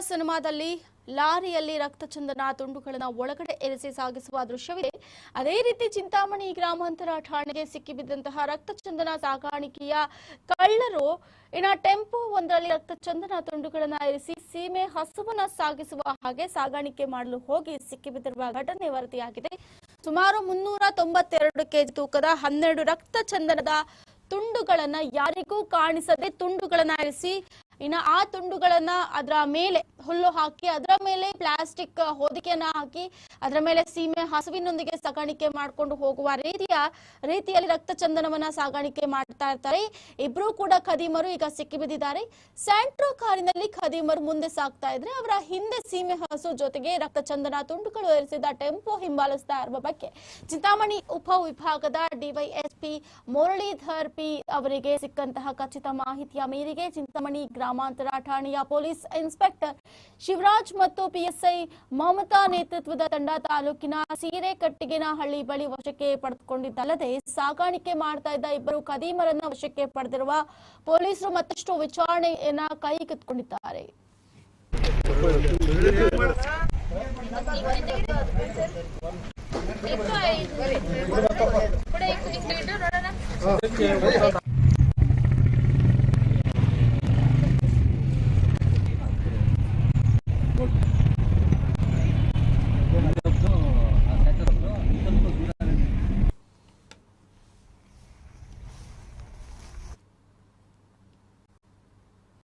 ಸಿನಿಮಾದಲ್ಲಿ ಲಾರಿಯಲ್ಲಿ ರಕ್ತಚಂದನ ತುಂಡುಗಳನ್ನು ಒಳಗಡೆ ಇರಿಸಿ ಸಾಗಿಸುವ ದೃಶ್ಯವಿದೆ. ಅದೇ ರೀತಿ ಚಿಂತಾಮಣಿ ಗ್ರಾಮಾಂತರ ಠಾಣೆಗೆ ಸಿಕ್ಕಿಬಿದ್ದಂತಹ ರಕ್ತಚಂದನ ಸಾಗಾಣಿಕೆಯ ಕಳ್ಳರು ಇನ್ನ ಟೆಂಪೋ ಒಂದರಲ್ಲಿ ರಕ್ತಚಂದನ ತುಂಡುಗಳನ್ನು ಇರಿಸಿ ಸೀಮೆ ಹಸುವನ್ನ ಸಾಗಿಸುವ ಹಾಗೆ ಸಾಗಾಣಿಕೆ ಮಾಡಲು ಹೋಗಿ ಸಿಕ್ಕಿಬಿದ್ದಿರುವ ಘಟನೆ ವರದಿಯಾಗಿದೆ. ಸುಮಾರು ಮುನ್ನೂರ ತೊಂಬತ್ತೆರಡು ಕೆಜಿ ತೂಕದ ಹನ್ನೆರಡು ರಕ್ತಚಂದನದ ತುಂಡುಗಳನ್ನ ಯಾರಿಗೂ ಕಾಣಿಸದೆ ತುಂಡುಗಳನ್ನ ಇರಿಸಿ ಇನ್ನ ಆ ತುಂಡುಗಳನ್ನ ಅದರ ಮೇಲೆ ಹುಲ್ಲು ಹಾಕಿ, ಅದರ ಮೇಲೆ ಪ್ಲಾಸ್ಟಿಕ್ ಹೊದಿಕೆಯನ್ನ ಹಾಕಿ, ಅದರ ಮೇಲೆ ಸೀಮೆ ಹಸುವಿನೊಂದಿಗೆ ಸಾಗಾಣಿಕೆ ಮಾಡಿಕೊಂಡು ಹೋಗುವ ರೀತಿಯ, ರೀತಿಯಲ್ಲಿ ರಕ್ತ ಚಂದನವನ್ನ ಸಾಗಾಣಿಕೆ ಮಾಡ್ತಾ ಇರ್ತಾರೆ. ಇಬ್ರು ಕೂಡ ಖದೀಮರು ಈಗ ಸಿಕ್ಕಿಬಿದ್ದಿದ್ದಾರೆ ಸ್ಯಾಂಟ್ರೋ ಕಾರಿನಲ್ಲಿ ಖದೀಮರು ಮುಂದೆ ಸಾಗ್ತಾ ಇದ್ರೆ, ಅವರ ಹಿಂದೆ ಸೀಮೆ ಹಸು ಜೊತೆಗೆ ರಕ್ತಚಂದನ ತುಂಡುಗಳು ಇರಿಸಿದ ಟೆಂಪೋ ಹಿಂಬಾಲಿಸ್ತಾ ಇರುವ ಬಗ್ಗೆ ಚಿಂತಾಮಣಿ ಉಪ ವಿಭಾಗದ ಡಿವೈಎಸ್ಪಿ ಮುರಳೀಧರ್ ಪಿ ಅವರಿಗೆ ಸಿಕ್ಕಂತಹ ಖಚಿತ ಮಾಹಿತಿಯ ಮೇರೆಗೆ ಚಿಂತಾಮಣಿ ಗ್ರಾಮಾಂತರ ಠಾಣೆಯ ಪೊಲೀಸ್ ಇನ್ಸ್ಪೆಕ್ಟರ್ ಶಿವರಾಜ್ ಮತ್ತು ಪಿಎಸ್ಐ ಮಮತಾ ನೇತೃತ್ವದ ತಂಡ ತಾಲೂಕಿನ ಸೀರೆಕಟ್ಟಿಗೆನಹಳ್ಳಿ ಬಳಿ ವಶಕ್ಕೆ ಪಡೆದುಕೊಂಡಿದ್ದಲ್ಲದೆ ಸಾಗಾಣಿಕೆ ಮಾಡ್ತಾ ಇದ್ದ ಇಬ್ಬರು ಖದೀಮರನ್ನ ವಶಕ್ಕೆ ಪಡೆದಿರುವ ಪೊಲೀಸರು ಮತ್ತಷ್ಟು ವಿಚಾರಣೆಯನ್ನ ಕೈಗೆತ್ತಿಕೊಂಡಿದ್ದಾರೆ.